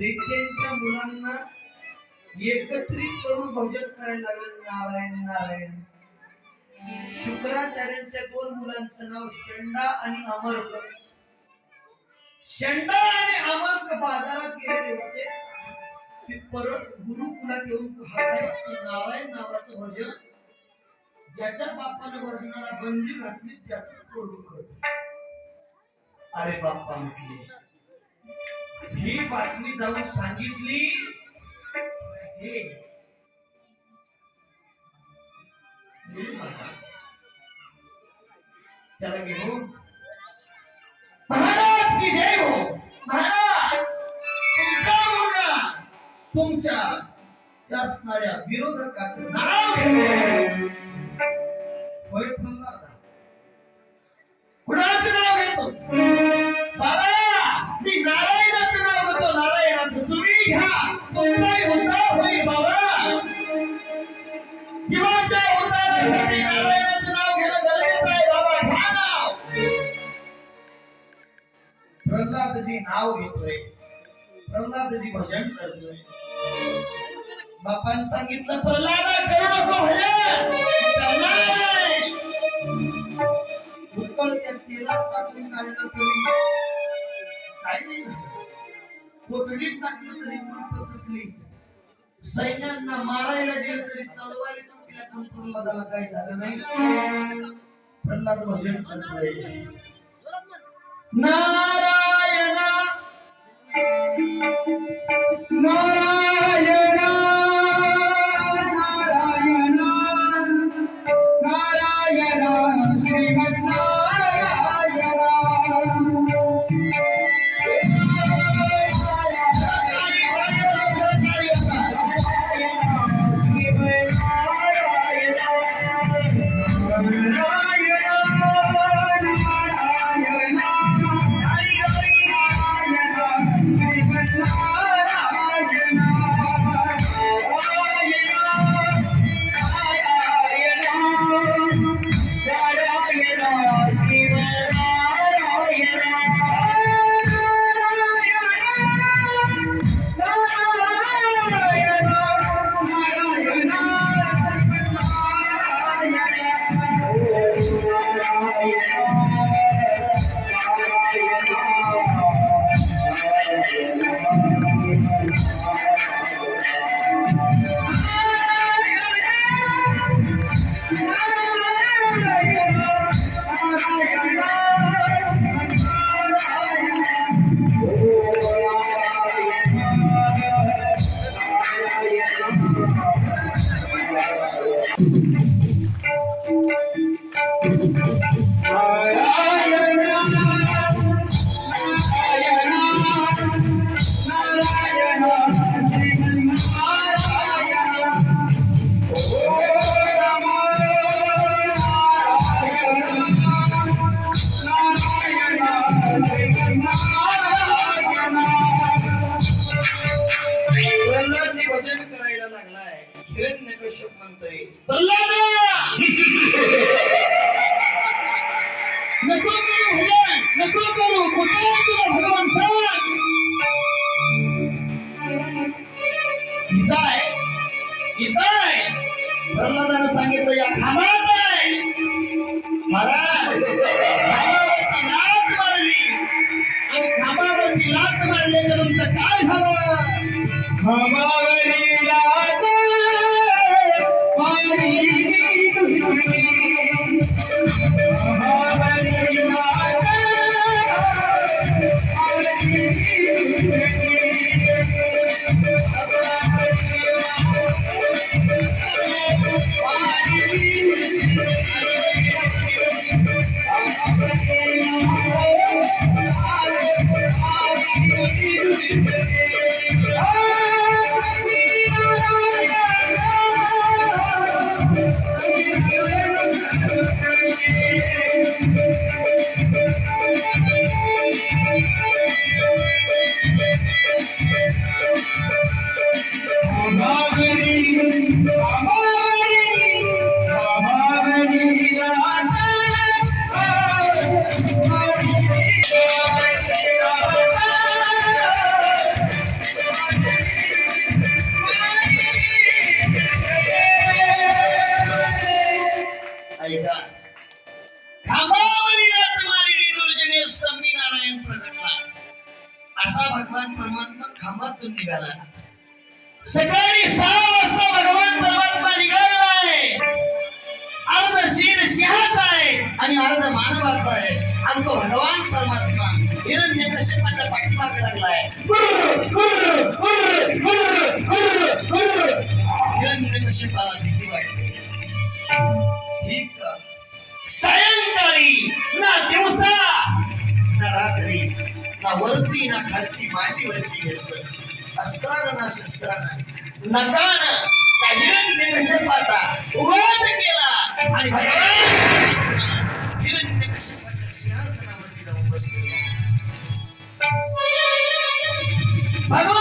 देखीलच्या मुलांना एकत्रित करून भजन करायला लागले. नारायण नारायण. शुक्राचार्यांच्या दोन मुलांचं नाव शंडा आणि अमर्क. शंडा आणि अमर्क बाजारात गेलेले होते. ते परत गुरुकुलात येऊन पाहतायत नारायण नावाचं भजन ज्याच्या बापानं बसणारा बंदी घातली त्याच पोरग करतो. अरे बाप्पा म्हटले. ही बातमी जाऊन सांगितली पाहिजे. त्याला घेऊन महाराज की जय हो. महाराज तुमचा मुलगा तुमच्या असणाऱ्या विरोधकाचं नाव घेऊन. होय प्रल्हाद. प्रल्हादजी नाव घेतोय. प्रल्हादजी भजन करतोय. बापान सांगितलं प्रल्हादा करू नको भजन. उकळत्या तेलात टाकून काढलं तरी. काय नाही झालं. कोठडीत टाकलं तरी कुलप सुटली सैन्यांना मारायला गेलं तरी तलवारी तुटल्या प्रल्हादाला काय झालं नाही. प्रल्हाद भजन करतोय. नारायण! नारायण प्रल्हादजी करू कुठे तुला भगवान प्रल्हादानं सांगितलं या खांबात आहे. महाराज खांबावरती लात मारली. आणि खांबावरती लात तुमचं काय झालं? खांबावरी नारायण प्रगटला असा भगवान परमात्मा खांबातून निघाला। सकाळी सहा वाजता भगवान परमात्मा निघाला अर्ध शीर सिंहात आहे आणि अर्ध मानवाचा आहे. आणि तो भगवान परमात्मा हिरण्य कश्यपाच्या पाठीमागे लागलाय हिरण्य कश्यपाला भीती वाटते. सायंकाळी ना दिवसा. ना रात्री ना वरती ना खालती मांडीवरती घेतलं अस्त्रानं ना शस्त्रानं नकान त्या हिरण्य कश्यपाचा वध केला. आणि भगवान हिरण्य कश्यपाच्या सिंहासनावरती जाऊन बसले भगवंत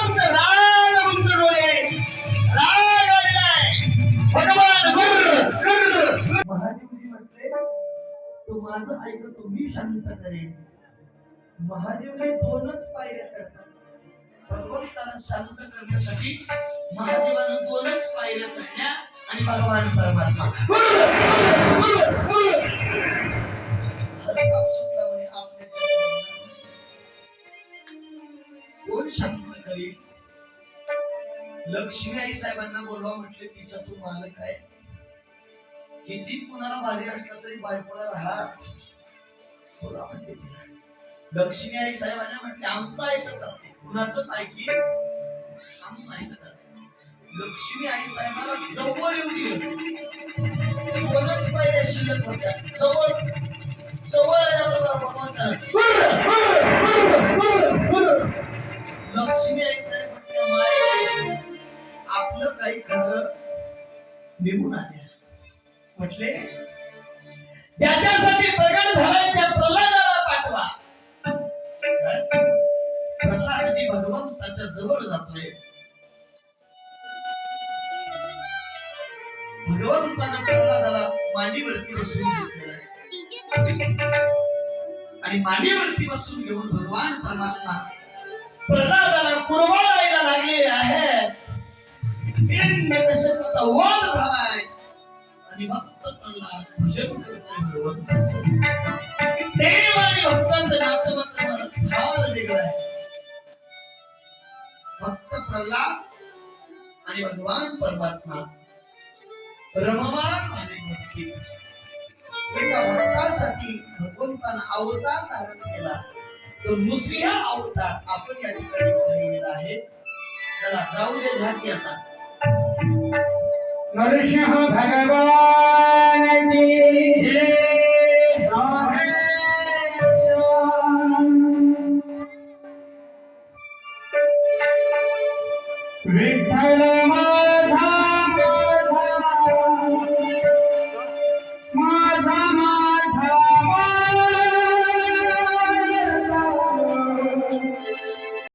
माझं ऐकतो मी शांत करेन. महादेव हे दोनच पायऱ्या चढतात. भगवंताला शांत करण्यासाठी महादेवानं दोनच पायऱ्या चढल्या आणि भगवान परमात्मा. कोण शांत करील? लक्ष्मी आई साहेबांना बोलवा म्हटले तिचा तू मालक आहे. किती कुणाला भारी असलं तरी बायकोला राहा. बोला म्हणते लक्ष्मी आई साहेबांना म्हटले आमचं ऐकतात ते कुणाचंच ऐकी आमचं ऐकतात लक्ष्मी आई साहेबाला जवळ येऊ दिलं. कोणच पायऱ्या शिल्लक होत्या. जवळ. जवळ आल्याबरोबर भगवंताला म्हटले त्याच्यासाठी प्रगट झालाय त्या प्रल्हादाला पाठवा. प्रल्हादजी भगवंताच्या जवळ जातोय. भगवंतानं प्रल्हादाला मांडीवरती बसून घेतलेलं आणि मांडीवरती बसून घेऊन भगवान परमात्मा प्रल्हादाला कुरबाडायला लागलेले आहेत. हिरण्यकश्यपाचा वध झालाय. आणि भक्त प्रल्हाद भजन आणि भक्तांचं नातं मात्र फार वेगळं आहे. भक्त प्रल्हाद आणि भगवान परमात्मा रममान आणि भक्ती. एका भक्तासाठी भगवंतानं अवतार धारण केला. तो नुसिहा अवतार आपण या ठिकाणी पाहिलेला आहे. चला जाऊ दे झाकी आता. নরসিংহ ভগবান কি বিঠল মা